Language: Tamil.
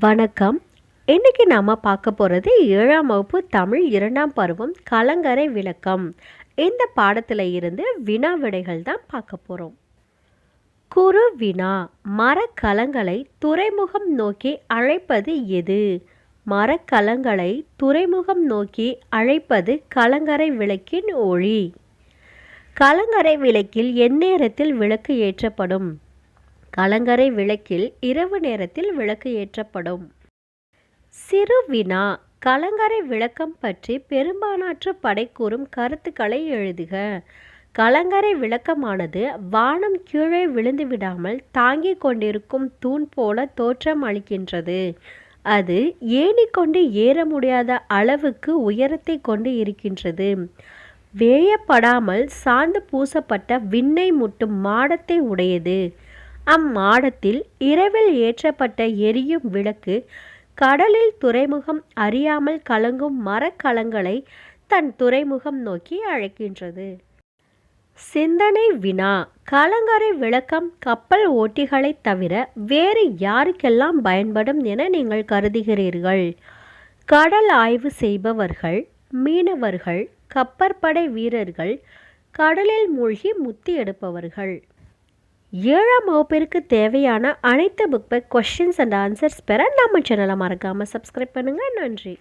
வணக்கம். இன்னைக்கு நாம் பார்க்க போகிறது ஏழாம் வகுப்பு தமிழ் இரண்டாம் பருவம் கலங்கரை விளக்கம். இந்த பாடத்தில் இருந்து வினா விடைகள் தான் பார்க்க போகிறோம் குறு வினா மரக்கலங்களை துறைமுகம் நோக்கி அழைப்பது எது? மரக்கலங்களை துறைமுகம் நோக்கி அழைப்பது கலங்கரை விளக்கின் ஒளி. கலங்கரை விளக்கில் எந்நேரத்தில் விளக்கு ஏற்றப்படும். கலங்கரை விளக்கில் இரவு நேரத்தில் விளக்கு ஏற்றப்படும். சிறு வினா கலங்கரை விளக்கம் பற்றி பெரும்பாலாற்று படை கூறும் கருத்துக்களை எழுதுக. கலங்கரை விளக்கமானது வானம் கீழே விழுந்து விடாமல் தாங்கிக் கொண்டிருக்கும் தூண் போல தோற்றம் அளிக்கின்றது. அது ஏணி கொண்டு ஏற முடியாத அளவுக்கு உயரத்தை கொண்டு இருக்கின்றது. வேயப்படாமல் சாந்து பூசப்பட்ட விண்ணை முட்டும் மாடத்தை உடையது. அம்மாடத்தில் இரவில் ஏற்றப்பட்ட எரியும் விளக்கு கடலில் துறைமுகம் அறியாமல் கலங்கும் மரக்கலங்களை தன் துறைமுகம் நோக்கி அழைக்கின்றது. சிந்தனை வினா கலங்கரை விளக்கம் கப்பல் ஓட்டிகளைத் தவிர வேறு யாருக்கெல்லாம் பயன்படும் என நீங்கள் கருதுகிறீர்கள்? கடல் ஆய்வு செய்பவர்கள் மீனவர்கள் கப்பற்படை வீரர்கள் கடலில் மூழ்கி முத்தி எடுப்பவர்கள். ஏழாம் வகுப்பிற்கு தேவையான அனைத்து book back questions and answers பெற நம்ம சேனலை மறக்காமல் சப்ஸ்கிரைப் பண்ணுங்கள் நன்றி.